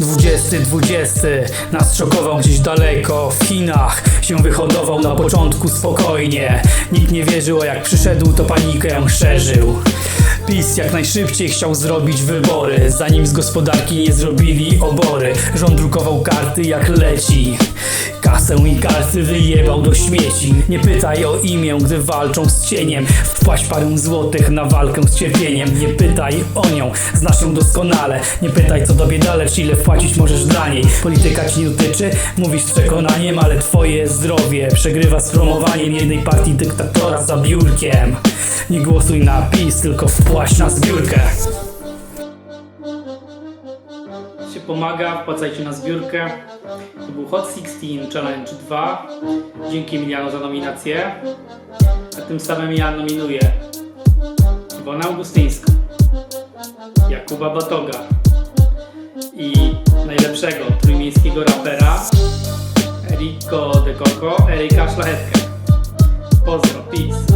Dwudziesty, dwudziesty Nas szokował gdzieś daleko W Chinach. Się wyhodował na początku spokojnie. Nikt nie wierzył, a jak przyszedł to panikę szerzył PiS jak najszybciej chciał zrobić wybory Zanim z gospodarki nie zrobili obory. Rząd drukował karty jak leci Kasę i karty wyjebał do śmieci. Nie pytaj o imię, gdy walczą z cieniem. Wpłać parę złotych na walkę z cierpieniem. Nie pytaj o nią, znasz ją doskonale. Nie pytaj co tobie czy ile wpłacić możesz dla niej. Polityka ci nie dotyczy, mówisz z przekonaniem Ale twoje zdrowie przegrywa z promowaniem Jednej partii dyktatora za biurkiem. Nie głosuj na PiS, tylko wpłać na zbiórkę pomaga, wpłacajcie na zbiórkę. To był Hot 16 Challenge 2. Dzięki Emiliano za nominację. A tym samym ja nominuję Iwonę Augustyńską, Jakuba Batoga i najlepszego trójmiejskiego rapera Rico De Coco, Eryka Szlachetkę. Pozdro, peace.